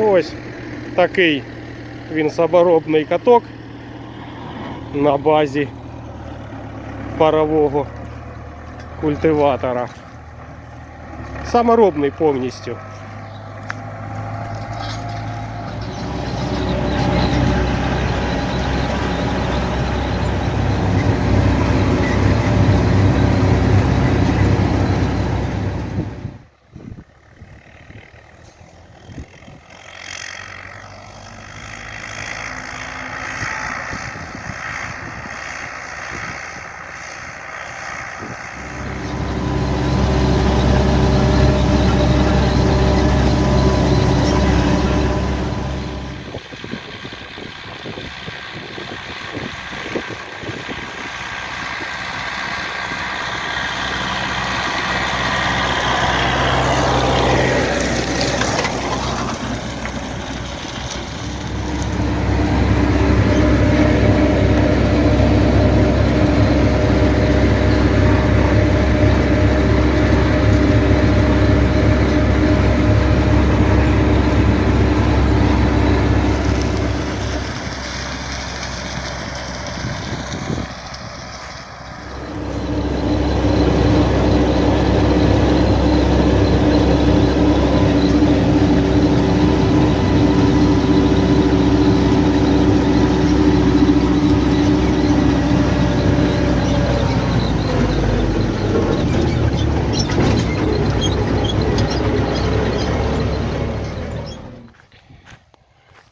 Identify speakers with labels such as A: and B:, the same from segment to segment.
A: Ось такий він саморобний каток на базі парового культиватора. Саморобний повністю.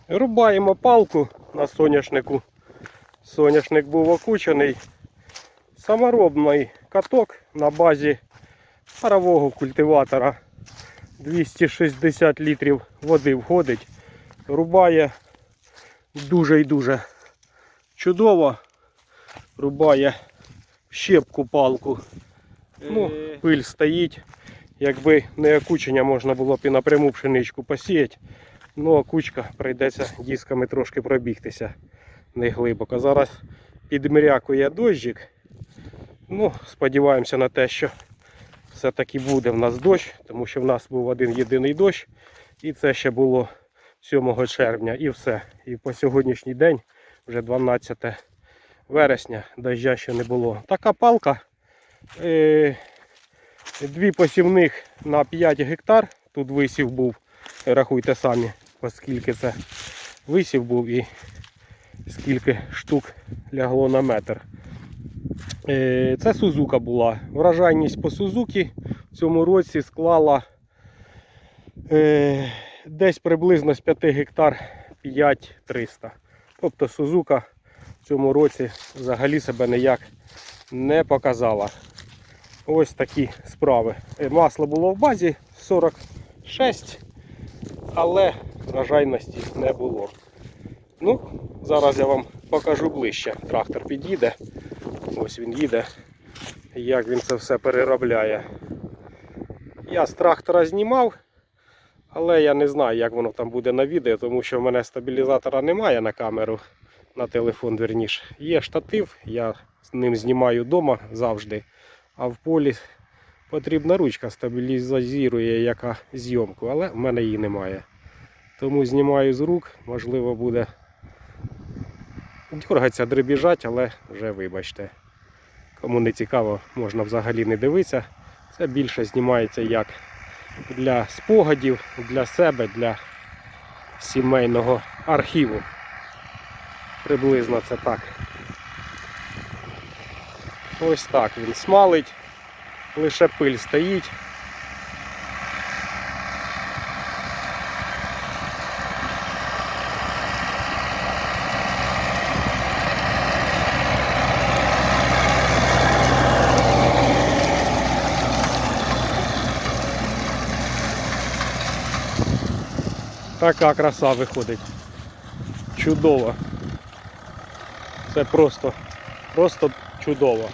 A: Рубаємо палку на соняшнику. Соняшник був окучений. Саморобний каток на базі парового культиватора. 260 літрів води входить. Рубає дуже і дуже чудово. Рубає щепку палку. Ну, пиль стоїть. Якби не окучення, можна було б і напряму пшеничку посіяти. Ну, а кучка прийдеться дисками трошки пробігтися не глибоко. Зараз підмірякує дощик. Ну, сподіваємося на те, що все-таки буде в нас дощ, тому що в нас був один єдиний дощ. І це ще було 7 червня. І все. І по сьогоднішній день, вже 12 вересня, дождя ще не було. Така палка. Е, дві посівних на 5 гектар. Тут висів був, рахуйте самі, оскільки це висів був і скільки штук лягло на метр. Е, Це Сузука була. Вражайність по Сузукі в цьому році склала е, десь приблизно з 5 гектар 5300. Тобто Сузука в цьому році взагалі себе ніяк не показала. Ось такі справи. Е, Масло було в базі 46, але вражайності не було. Ну, зараз я вам покажу ближче. Трактор під'їде. Ось він їде. Як він це все переробляє. Я з трактора знімав, але я не знаю, як воно там буде на відео, тому що в мене стабілізатора немає на камеру, на телефон верніше. Є штатив, я з ним знімаю вдома завжди. А в полі потрібна ручка стабілізує яка зйомку, але в мене її немає. Тому знімаю з рук, можливо буде дергатися, дребіжать, але вже вибачте. Кому не цікаво, можна взагалі не дивитися. Це більше знімається як для спогадів, для себе, для сімейного архіву. Приблизно це так. Ось так він смалить, лише пиль стоїть. Така краса виходить. Чудово. Це просто, просто чудово.